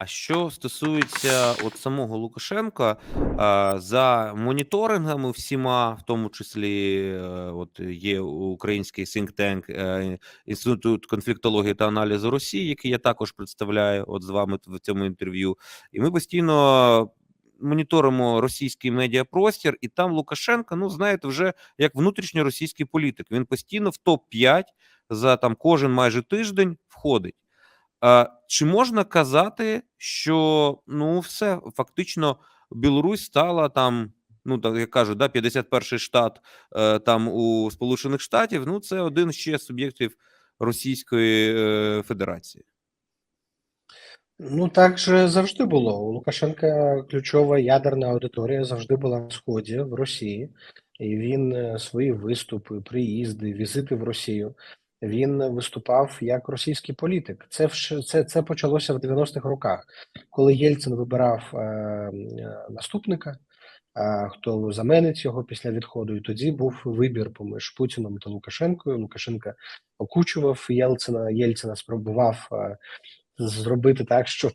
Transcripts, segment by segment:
А що стосується от самого Лукашенка, за моніторингами всіма, в тому числі, е, от є український е, Інститут конфліктології та аналізу Росії, який я також представляю от з вами в цьому інтерв'ю. І ми постійно моніторимо російський медіапростір, і там Лукашенко, ну знаєте, вже як внутрішньоросійський політик. Він постійно в топ-5 за там кожен майже тиждень входить. Чи можна казати, що ну все фактично Білорусь стала там, ну так як кажуть, да, 51-й штат е, там у Сполучених Штатів? Ну, це один ще з суб'єктів Російської е, Федерації. Ну, так же завжди було. У Лукашенка ключова ядерна аудиторія завжди була на сході в Росії, і він е, свої виступи, приїзди, візити в Росію. Він виступав як російський політик. Це це, це почалося в 90-х роках, коли Єльцин вибирав е, наступника, е, хто заменить його після відходу. І тоді був вибір поміж Путіном та Лукашенкою. Лукашенка окучував Єльцина. Єльцина спробував е, зробити так, щоб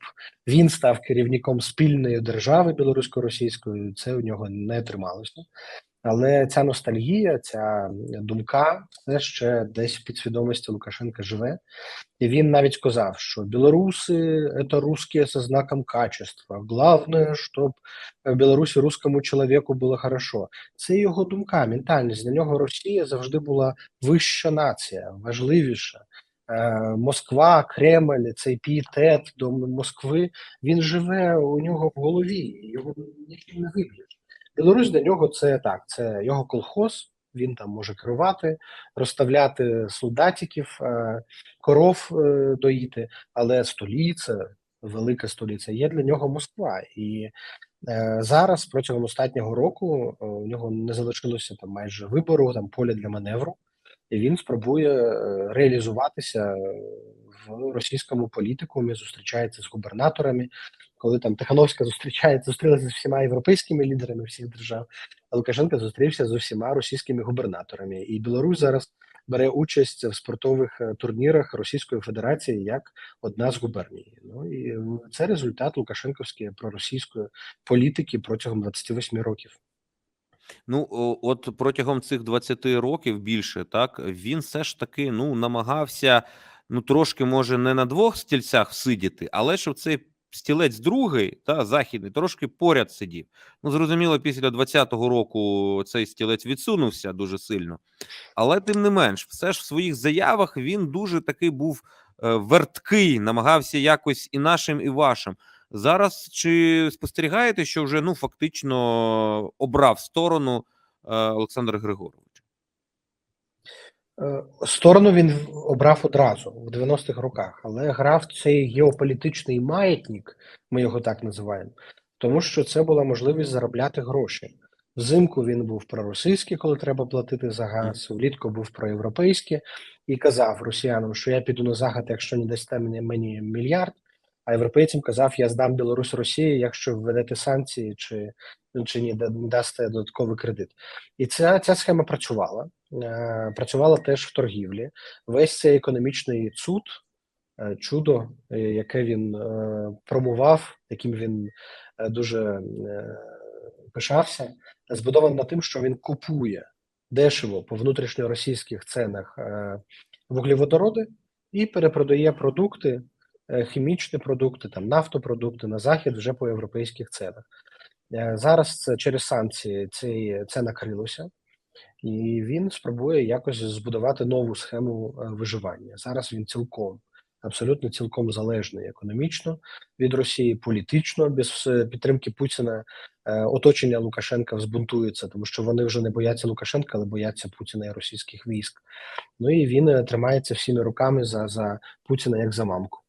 він став керівником спільної держави білорусько-російської. Це у нього не трималося. Але ця ностальгія, ця думка все ще десь в підсвідомості Лукашенка живе. І він навіть сказав, що білоруси це русські со знаком качества. Главное, щоб в Білорусі русскому чоловіку було хорошо. Це його думка, ментальність. Для нього Росія завжди була вища нація, важливіша. Е, Москва, Кремль, цей пієтет до Москви, він живе у нього в голові, його нічим не виб'єш. Білорусь для нього це так, це його колхоз, він там може керувати, розставляти солдатиків, е, коров е, доїти, але столиця, велика столиця, є для нього Москва. І е, зараз протягом останнього року у нього не залишилося там майже вибору, там поля для маневру і він спробує реалізуватися в російському політикумі, зустрічається з губернаторами. Коли там Тихановська зустрічається, зустрілася з всіма європейськими лідерами всіх держав, а Лукашенко зустрівся з усіма російськими губернаторами. І Білорусь зараз бере участь в спортових е, турнірах Російської Федерації як одна з губерній. Ну і це результат Лукашенковської проросійської політики протягом 28 років. Ну, от протягом цих 20 років більше, так він все ж таки ну намагався, ну трошки може не на двох стільцях сидіти, але щоб цей стілець другий та західний трошки поряд сидів. Ну зрозуміло, після 20-го року цей стілець відсунувся дуже сильно, але тим не менш, все ж в своїх заявах він дуже такий був е, верткий, намагався якось і нашим, і вашим. Зараз чи спостерігаєте, що вже ну фактично обрав сторону е, Олександр Григорович? Е, Сторону він обрав одразу в 90-х роках, але грав цей геополітичний маятник, ми його так називаємо, тому що це була можливість заробляти гроші. Взимку він був проросійський, коли треба платити за газ, влітку був проєвропейський і казав росіянам, що я піду на захід, якщо не дасте мені мільярд. А європейцям казав, я здам Білорусь Росії, якщо введете санкції чи, чи ні, да- дасте додатковий кредит. І ця, ця схема працювала. Е, працювала теж в торгівлі. Весь цей економічний цуд, е, чудо, е, яке він промував, яким він дуже пишався, збудовано на тим, що він купує дешево по внутрішньоросійських ценах вуглеводороди і перепродає продукти, хімічні продукти, там нафтопродукти на захід вже по європейських ценах. Е, Зараз це через санкції це, це накрилося і він спробує якось збудувати нову схему е, виживання. Зараз він цілком, абсолютно цілком залежний економічно від Росії, політично, без е, підтримки Путіна. е, Оточення Лукашенка взбунтується, тому що вони вже не бояться Лукашенка, але бояться Путіна і російських військ. Ну і він е, тримається всіми руками за, за Путіна як за мамку.